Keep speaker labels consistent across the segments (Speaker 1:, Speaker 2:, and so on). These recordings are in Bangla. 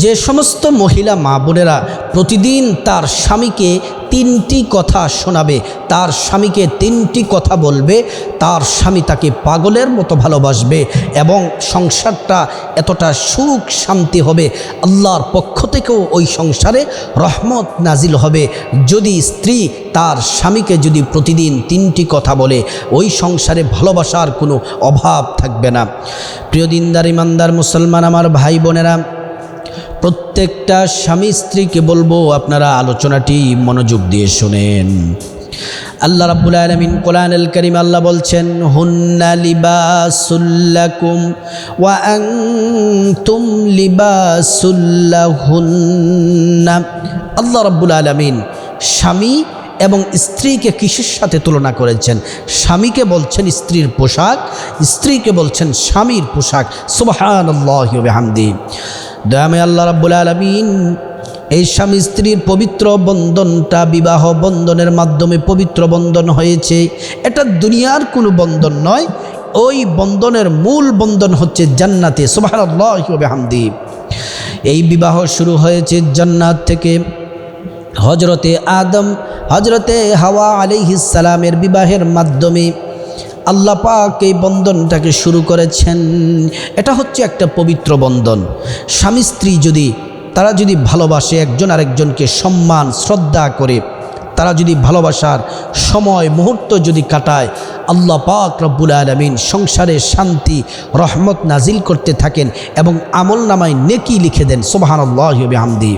Speaker 1: যে সমস্ত মহিলা মা বোনেরা প্রতিদিন তার স্বামীকে তিনটি কথা শোনাবে, তার স্বামীকে তিনটি কথা বলবে, তার স্বামী তাকে পাগলের মতো ভালোবাসবে এবং সংসারটা এতটা সুখ শান্তি হবে। আল্লাহর পক্ষ থেকেও ওই সংসারে রহমত নাজিল হবে। যদি স্ত্রী তার স্বামীকে যদি প্রতিদিন তিনটি কথা বলে, ওই সংসারে ভালোবাসার কোনো অভাব থাকবে না। প্রিয় দিনদার, ইমানদার, মুসলমান, আমার ভাই বোনেরা প্রত্যেকটা স্বামী স্ত্রীকে বলব, আপনারা আলোচনাটি মনোযোগ দিয়ে শোনেন। আল্লাহ রাব্বুল আলামিন কোরআন আল করিম আল্লাহ বলছেন, হুন্না লিবাসুল্লাকুম ওয়া আনতুম লিবাসুল্লাহুন্না আল্লাহ রাব্বুল আলামিন স্বামী এবং স্ত্রীকে কিসের সাথে তুলনা করেছেন? স্বামীকে বলছেন স্ত্রীর পোশাক, স্ত্রীকে বলছেন স্বামীর পোশাক। সুবহানাল্লাহি ওয়া বিহামদি। দয়ামে আল্লাহ রাব্বুল আলামিন এই স্বামী স্ত্রীর পবিত্র বন্ধনটা, বিবাহ বন্ধনের মাধ্যমে পবিত্র বন্ধন হয়েছে। এটা দুনিয়ার কোনো বন্ধন নয়, ওই বন্ধনের মূল বন্ধন হচ্ছে জান্নাতে। ওয়া এই বিবাহ শুরু হয়েছে জান্নাত থেকে। হজরতে আদম হজরতে হাওয়া আলিহিসালামের বিবাহের মাধ্যমে আল্লাহ পাক এই বন্ধনটাকে শুরু করেছেন। এটা হচ্ছে একটা পবিত্র বন্ধন। স্বামী স্ত্রী যদি, তারা যদি ভালোবাসে একজন আরেকজনকে সম্মান, শ্রদ্ধা করে, তারা যদি ভালোবাসার সময়, মুহূর্ত যদি কাটায়, আল্লাহ পাক রব্বুল আলমিন সংসারে শান্তি, রহমত নাজিল করতে থাকেন এবং আমল নামায় নেকি লিখে দেন সোবাহান আল্লাহ হামদি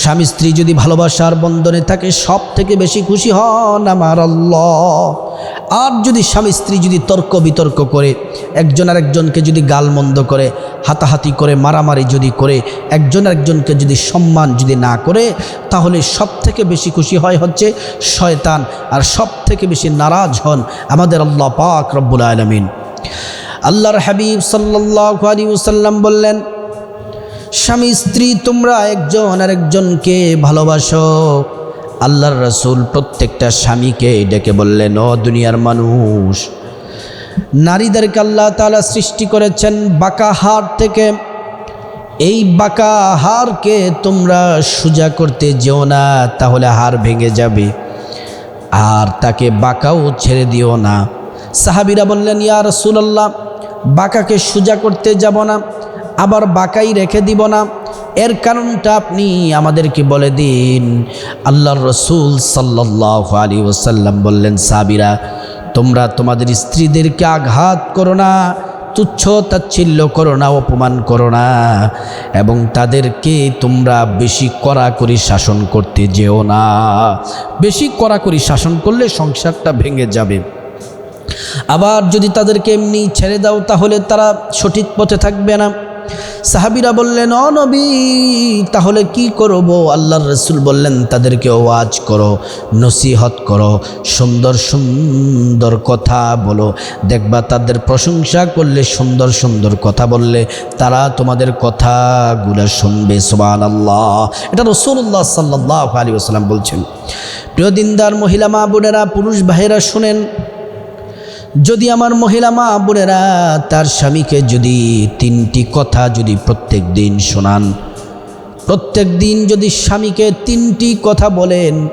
Speaker 1: স্বামী স্ত্রী যদি ভালোবাসার বন্ধনে থাকে সব থেকে বেশি খুশি হন আমার আল্লাহ। আর যদি স্বামী স্ত্রী যদি তর্ক বিতর্ক করে, একজন আরেকজনকে যদি গালমন্দ করে, হাতাহাতি করে, মারামারি যদি করে, একজন আরেকজনকে যদি সম্মান যদি না করে, তাহলে সব থেকে বেশি খুশি হয় হচ্ছে শয়তান আর সব থেকে বেশি নারাজ হন আমাদের আল্লাহ পাক রব্বুল আলমিন। আল্লাহর হাবিব সাল্লাহ ওসাল্লাম বললেন, স্বামী স্ত্রী তোমরা একজন আরেকজনকে ভালোবাসো। আল্লাহর রসুল প্রত্যেকটা স্বামীকে ডেকে বললেন, ও দুনিয়ার মানুষ, নারীদেরকে আল্লাহ তালা সৃষ্টি করেছেন বাঁকা হার থেকে। এই বাঁকা হারকে তোমরা সোজা করতে যেও না, তাহলে হার ভেঙে যাবে। আর তাকে বাঁকাও ছেড়ে দিও না। সাহাবিরা বললেন, ইয়া রসুলাল্লাহ, বাঁকাকে সোজা করতে যাব না, আবার বাঁকাই রেখে দিব না। এর কারণটা আপনি আমাদেরকে বলে দিন। আল্লাহর রসুল সাল্লাহ আলী ওসাল্লাম বললেন সাবিরা তোমরা তোমাদের স্ত্রীদেরকে আঘাত করো না, তুচ্ছ তাচ্ছিল্য করো না, অপমান করো না, এবং তাদেরকে তোমরা বেশি কড়াকড়ি শাসন করতে যেও না। বেশি কড়াকড়ি শাসন করলে সংসারটা ভেঙে যাবে। আবার যদি তাদেরকে এমনি ছেড়ে দাও, তাহলে তারা সঠিক পথে থাকবে না। সাহাবিরা বললেন অ নবী, তাহলে কি করব? আল্লাহর রসুল বললেন, তাদেরকে ওয়াজ করো, নসিহত করো, সুন্দর সুন্দর কথা বলো। দেখবা তাদের প্রশংসা করলে সুন্দর সুন্দর কথা বললে তারা তোমাদের কথাগুলো শুনবে। সোবান আল্লাহ এটা রসুল্লাহ সাল্লাহ আলী আসসালাম বলছেন। প্রিয় দিনদার, মহিলা, মা, বোনেরা, পুরুষ, ভাইয়েরা, শুনেন যদি আমার মহিলা মা বোনেরা, তার স্বামীকে যদি তিনটি কথা যদি প্রত্যেক দিন শোনান, প্রত্যেক দিন যদি স্বামীকে তিনটি কথা বলেন,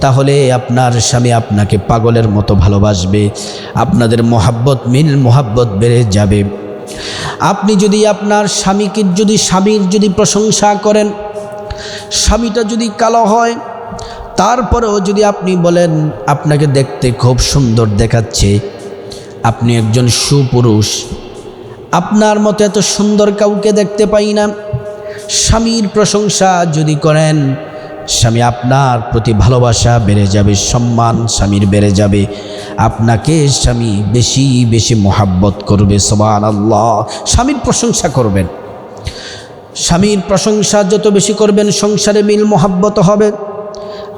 Speaker 1: তাহলে আপনার স্বামী আপনাকে পাগলের মতো ভালোবাসবে, আপনাদের মোহাব্বত, মিল মোহাব্বত বেড়ে যাবে। আপনি যদি আপনার স্বামীকে যদি স্বামীর যদি প্রশংসা করেন, স্বামীটা যদি কালো হয়, তারপরেও যদি আপনি বলেন, আপনাকে দেখতে খুব সুন্দর দেখাচ্ছে আপনি একজন সুপুরুষ। আপনার মতো এত সুন্দর কাউকে দেখতে পাই না। স্বামীর প্রশংসা যদি করেন, স্বামী আপনার প্রতি ভালোবাসা বেড়ে যাবে, সম্মান স্বামীর বেড়ে যাবে। আপনাকে স্বামী বেশি বেশি মোহাব্বত করবে সবান আল্লাহ স্বামীর প্রশংসা করবেন। স্বামীর প্রশংসা যত বেশি করবেন, সংসারে মিল মোহাব্বত হবে।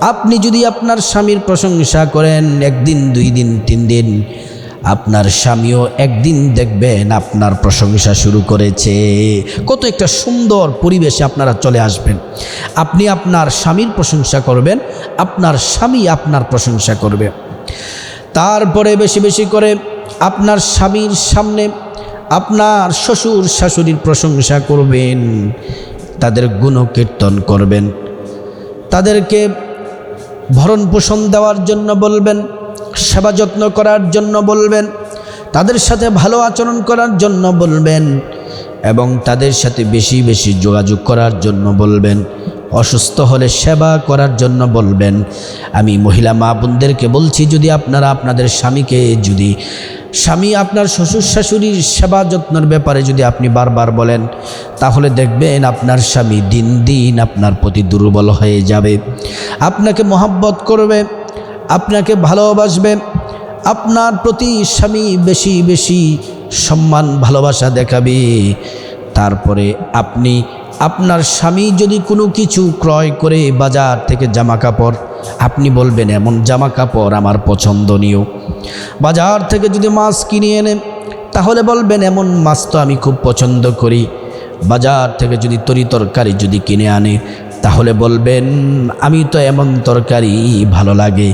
Speaker 1: আপনি যদি আপনার স্বামীর প্রশংসা করেন, একদিন, দুই দিন, তিন দিন আপনার স্বামীও একদিন দেখবেন আপনার প্রশংসা শুরু করেছে। কত একটা সুন্দর পরিবেশে আপনারা চলে আসবেন। আপনি আপনার স্বামীর প্রশংসা করবেন, আপনার স্বামী আপনার প্রশংসা করবে। তারপরে বেশি বেশি করে আপনার স্বামীর সামনে আপনার শ্বশুর শাশুড়ির প্রশংসা করবেন, তাদের গুণকীর্তন করবেন, তাদেরকে ভরণ পোষণ দেওয়ার জন্য বলবেন সেবা যত্ন করার জন্য বলবেন, তাদের সাথে ভালো আচরণ করার জন্য বলবেন এবং তাদের সাথে বেশি বেশি যোগাযোগ করার জন্য বলবেন, অসুস্থ হলে সেবা করার জন্য বলবেন। আমি মহিলা মা বোনদেরকে বলছি, যদি আপনারা আপনাদের স্বামীকে যদি, স্বামী আপনার শ্বশুর শাশুড়ির সেবা যত্নের ব্যাপারে যদি আপনি বারবার বলেন, তাহলে দেখবেন আপনার স্বামী দিন দিন আপনার প্রতি দুর্বল হয়ে যাবে। আপনাকে মহাব্বত করবে আপনাকে ভালোবাসবে। আপনার প্রতি স্বামী বেশি বেশি সম্মান, ভালোবাসা দেখাবে। তারপরে আপনি, আপনার স্বামী যদি কোনো কিছু ক্রয় করে বাজার থেকে জামা কাপড় আপনি বলবেন, এমন জামা কাপড় আমার পছন্দনীয়। বাজার থেকে যদি মাছ কিনে এনে, তাহলে বলবেন, এমন মাছ তো আমি খুব পছন্দ করি। বাজার থেকে যদি তরি তরকারি যদি কিনে আনে তাহলে বলবেন, আমি তো এমন তরকারি ভালো লাগে।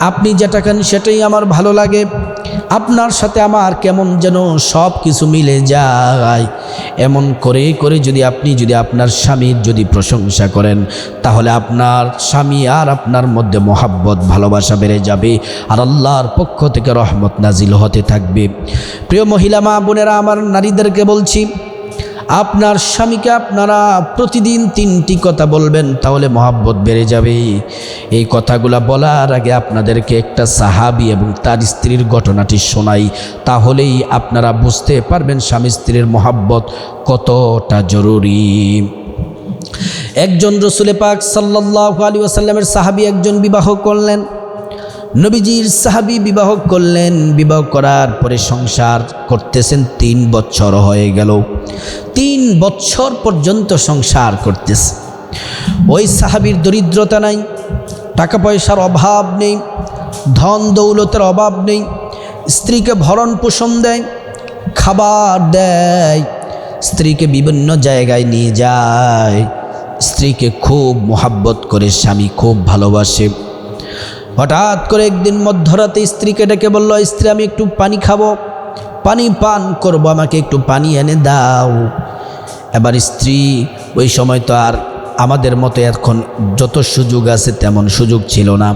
Speaker 1: আপনি যেটা খান সেটাই আমার ভালো লাগে। আপনার সাথে আমার কেমন যেন সব কিছু মিলে যায়। এমন করে করে যদি আপনি, যদি আপনার স্বামীর যদি প্রশংসা করেন, তাহলে আপনার স্বামী আর আপনার মধ্যে মহাব্বত, ভালোবাসা বেড়ে যাবে আর আল্লাহর পক্ষ থেকে রহমত নাজিল হতে থাকবে। প্রিয় মহিলা মা বোনেরা আমার নারীদেরকে বলছি আপনার স্বামীকে আপনারা প্রতিদিন তিনটি কথা বলবেন, তাহলে মহাব্বত বেড়ে যাবে। এই কথাগুলা বলার আগে আপনাদেরকে একটা সাহাবি এবং তার স্ত্রীর ঘটনাটি শোনাই, তাহলেই আপনারা বুঝতে পারবেন স্বামী স্ত্রীর মহাব্বত কতটা জরুরি। একজন রসুলে পাক সাল্লাহ আলী আসাল্লামের সাহাবি একজন বিবাহ করলেন। নবীজির সাহাবি বিবাহ করলেন, বিবাহ করার পরে সংসার করতেছেন তিন বছর হয়ে গেল। তিন বছর পর্যন্ত সংসার করতেছে। ওই সাহাবির দরিদ্রতা নাই, টাকা পয়সার অভাব নেই, ধন দৌলতের অভাব নেই, স্ত্রীকে ভরণ পোষণ দেয়, খাবার দেয়, স্ত্রীকে বিভিন্ন জায়গায় নিয়ে যায়, স্ত্রীকে খুব মোহাব্বত করে স্বামী খুব ভালোবাসে। হঠাৎ করে একদিন মধ্যরাতে স্ত্রীকে ডেকে বলল, স্ত্রী, আমি একটু পানি খাব। পানি পান করব, আমাকে একটু পানি এনে দাও। এবার স্ত্রী, ওই সময় তো আর আমাদের মতো এখন যত সুযোগ আছে তেমন সুযোগ ছিল না।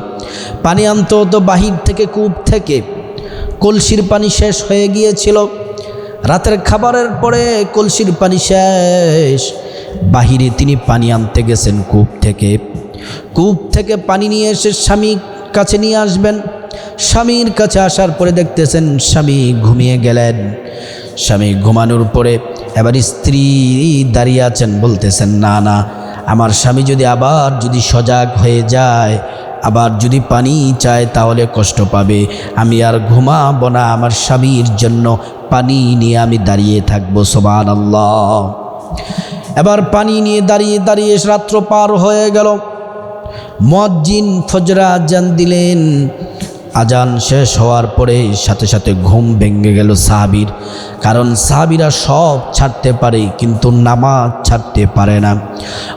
Speaker 1: পানি আনতে হতো বাহির থেকে, কূপ থেকে। কলসির পানি শেষ হয়ে গিয়েছিল। রাতের খাবারের পরে কলসির পানি শেষ। বাহিরে তিনি পানি আনতে গেছেন কূপ থেকে। কূপ থেকে পানি নিয়ে এসে স্বামী কাছে নিয়ে আসবেন। স্বামীর কাছে আসার পরে দেখতেছেন স্বামী ঘুমিয়ে গেলেন। স্বামী ঘুমানোর পরে এবার স্ত্রী দাঁড়িয়ে আছেন, বলতেছেন, না না, আমার স্বামী যদি আবার যদি সজাগ হয়ে যায়, আবার যদি পানি চায় তাহলে কষ্ট পাবে। আমি আর ঘুমাবো না, আমার স্বামীর জন্য পানি নিয়ে আমি দাঁড়িয়ে থাকব সোবান আল্লাহ এবার পানি নিয়ে দাঁড়িয়ে দাঁড়িয়ে রাত্র পার হয়ে গেল। মজ্জিন ফজরা আজান দিলেন। আজান শেষ হওয়ার পরে সাথে সাথে ঘুম ভেঙে গেল সাহাবির। কারণ সাহাবিরা সব ছাড়তে পারে, কিন্তু নামাজ ছাড়তে পারে না।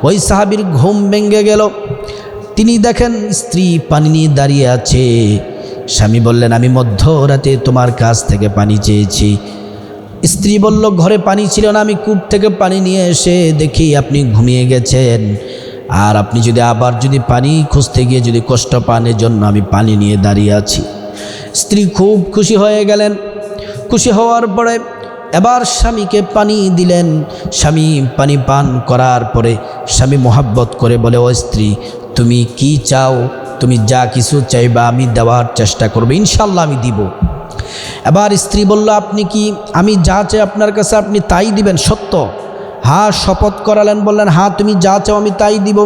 Speaker 1: ওই সাহাবির ঘুম ভেঙে গেল। তিনি দেখেন স্ত্রী পানি নিয়ে দাঁড়িয়ে আছে। স্বামী বললেন, আমি মধ্যরাতে তোমার কাছ থেকে পানি চেয়েছি। স্ত্রী বলল, ঘরে পানি ছিল না, আমি কূপ থেকে পানি নিয়ে এসে দেখি আপনি ঘুমিয়ে গেছেন। আর আপনি যদি আবার যদি পানি খুঁজতে গিয়ে যদি কষ্ট পানের জন্য আমি পানি নিয়ে দাঁড়িয়ে আছি। স্ত্রী খুব খুশি হয়ে গেলেন। খুশি হওয়ার পরে এবার স্বামীকে পানি দিলেন। স্বামী পানি পান করার পরে স্বামী মোহাব্বত করে বলে, ও স্ত্রী, তুমি কি চাও? তুমি যা কিছু চাইবা আমি দেওয়ার চেষ্টা করব ইনশাল্লাহ আমি দিব। এবার স্ত্রী বলল, আপনি কি, আমি যা চাই আপনার কাছে আপনি তাই দিবেন, সত্য? হ্যাঁ শপথ করালেন, বললেন, হা, তুমি যা চাও আমি তাই দিব।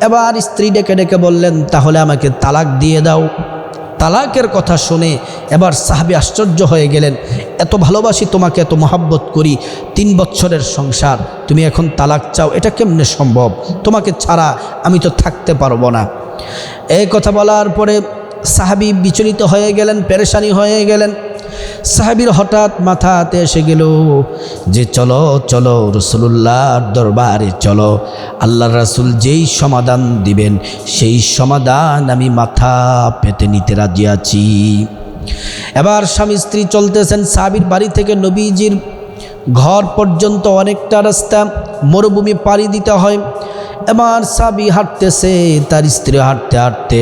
Speaker 1: এবার স্ত্রী ডেকে ডেকে বললেন, তাহলে আমাকে তালাক দিয়ে দাও। তালাকের কথা শুনে এবার সাহাবি আশ্চর্য হয়ে গেলেন, এত ভালোবাসি তোমাকে, এত মহাব্বত করি, তিন বছরের সংসার, তুমি এখন তালাক চাও, এটা কেমনে সম্ভব? তোমাকে ছাড়া আমি তো থাকতে পারব না। এই কথা বলার পরে সাহাবি বিচলিত হয়ে গেলেন, পেরেশানি হয়ে গেলেন। সাহাবির হঠাৎ মাথাতে এসে গেল যে চলো চলো রসুল্লাহর দরবারে চলো। আল্লাহ রাসুল যেই সমাধান দিবেন, সেই সমাধান আমি মাথা পেতে নিতে রাজি আছি। এবার স্বামী স্ত্রী চলতেছেন সাহাবির বাড়ি থেকে নবীজির ঘর পর্যন্ত। অনেকটা রাস্তা মরুভূমি পাড়ি দিতে হয়। এবার সাবি হাঁটতেছে, তার স্ত্রী হাঁটতে হাঁটতে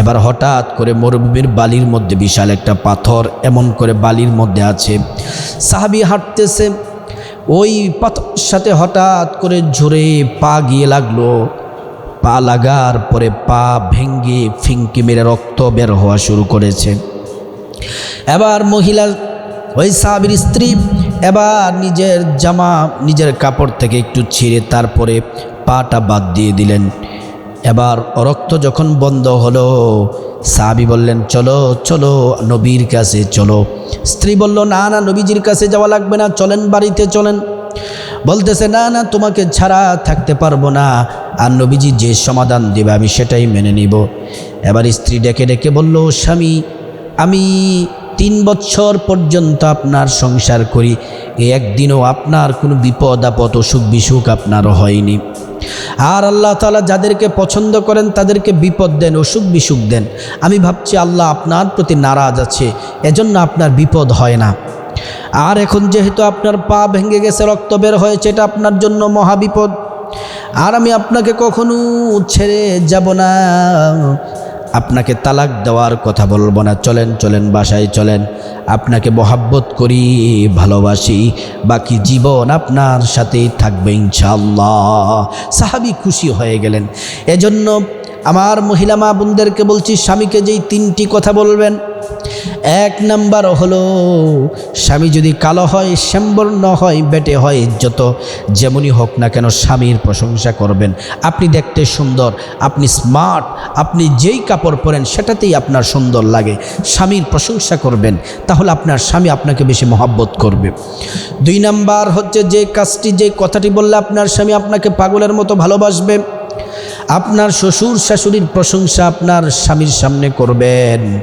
Speaker 1: এবার হঠাৎ করে মরুভূমির বালির মধ্যে বিশাল একটা পাথর এমন করে বালির মধ্যে আছে। সাহাবি হাঁটতেছে, ওই পাথর সাথে হঠাৎ করে ঝরে পা গিয়ে লাগল। পা লাগার পরে পা ভেঙ্গে ফিঙ্কি মেরে রক্ত বের হওয়া শুরু করেছে। এবার মহিলা, ওই সাহাবির স্ত্রী এবার নিজের জামা, নিজের কাপড় থেকে একটু ছিঁড়ে তারপরে পাটা বাদ দিয়ে দিলেন। এবার রক্ত যখন বন্ধ হলো, সাহাবি বললেন, চলো চলো, নবীর কাছে চলো। স্ত্রী বলল, না না, নবীজির কাছে যাওয়া লাগবে না, চলেন বাড়িতে, চলেন। বলতেছে, না না, তোমাকে ছাড়া থাকতে পারব না। আর নবীজি যে সমাধান দেবে, আমি সেটাই মেনে নিব। এবার স্ত্রী ডেকে ডেকে বলল, স্বামী, আমি তিন বছর পর্যন্ত আপনার সংসার করি এই একদিনও আপনার কোনো বিপদ, আপদ, অসুখ, বিসুখ আপনার হয়নি। আর আল্লাহ তালা যাদেরকে পছন্দ করেন, তাদেরকে বিপদ দেন, অসুখ, বিসুখ দেন। আমি ভাবছি আল্লাহ আপনার প্রতি নারাজ আছে, এজন্য আপনার বিপদ হয় না। আর এখন যেহেতু আপনার পা ভেঙে গেছে, রক্ত বের হয়েছে, এটা আপনার জন্য মহাবিপদ আর আমি আপনাকে কখনো ছেড়ে যাব না। আপনাকে তালাক দেওয়ার কথা বলব না। চলেন চলেন, বাসায় চলেন। আপনাকে মহাব্বত করি, ভালোবাসি। বাকি জীবন আপনার সাথেই থাকবে ইনশাল্লাহ সাহাবি খুশি হয়ে গেলেন। এজন্য আমার মহিলা মা বোনদেরকে বলছি, স্বামীকে যেই তিনটি কথা বলবেন, এক নাম্বার হলো, স্বামী যদি কালো হয়, শ্যামবর্ণ হয়, বেটে হয় যত যেমনই হোক না কেন স্বামীর প্রশংসা করবেন। আপনি দেখতে সুন্দর, আপনি স্মার্ট আপনি যেই কাপড় পরেন, সেটাতেই আপনার সুন্দর লাগে। স্বামীর প্রশংসা করবেন, তাহলে আপনার স্বামী আপনাকে বেশি মহাব্বত করবে। দুই নাম্বার হচ্ছে যে কাজটি, যে কথাটি বললে আপনার স্বামী আপনাকে পাগলের মতো ভালোবাসবে আপনার শ্বশুর শাশুড়ির প্রশংসা আপনার স্বামীর সামনে করবেন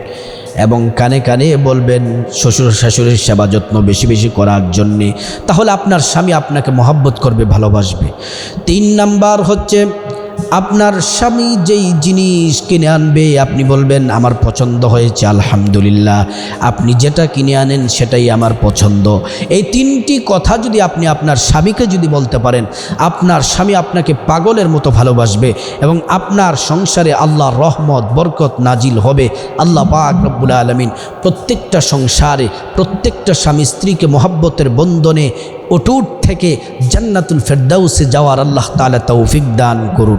Speaker 1: এবং কানে কানে বলবেন, শ্বশুর শাশুড়ির সেবা যত্ন বেশি বেশি করার জন্যে। তাহলে আপনার স্বামী আপনাকে মহাব্বত করবে, ভালোবাসবে। তিন নাম্বার হচ্ছে আপনার স্বামী যেই জিনিস কিনে আনবে, আপনি বলবেন, আমার পছন্দ হয়েছে, আলহামদুলিল্লাহ। আপনি যেটা কিনে আনেন, সেটাই আমার পছন্দ। এই তিনটি কথা যদি আপনি আপনার স্বামীকে যদি বলতে পারেন, আপনার স্বামী আপনাকে পাগলের মতো ভালোবাসবে এবং আপনার সংসারে আল্লাহ রহমত, বরকত নাজিল হবে। আল্লাহ পাক রব্বুল আলমিন প্রত্যেকটা সংসারে, প্রত্যেকটা স্বামী স্ত্রীকে মহাব্বতের বন্ধনে অটুট থেকে জান্নাতুল ফেরদাউসে যাওয়ার আল্লাহ তালা তৌফিক দান করুন।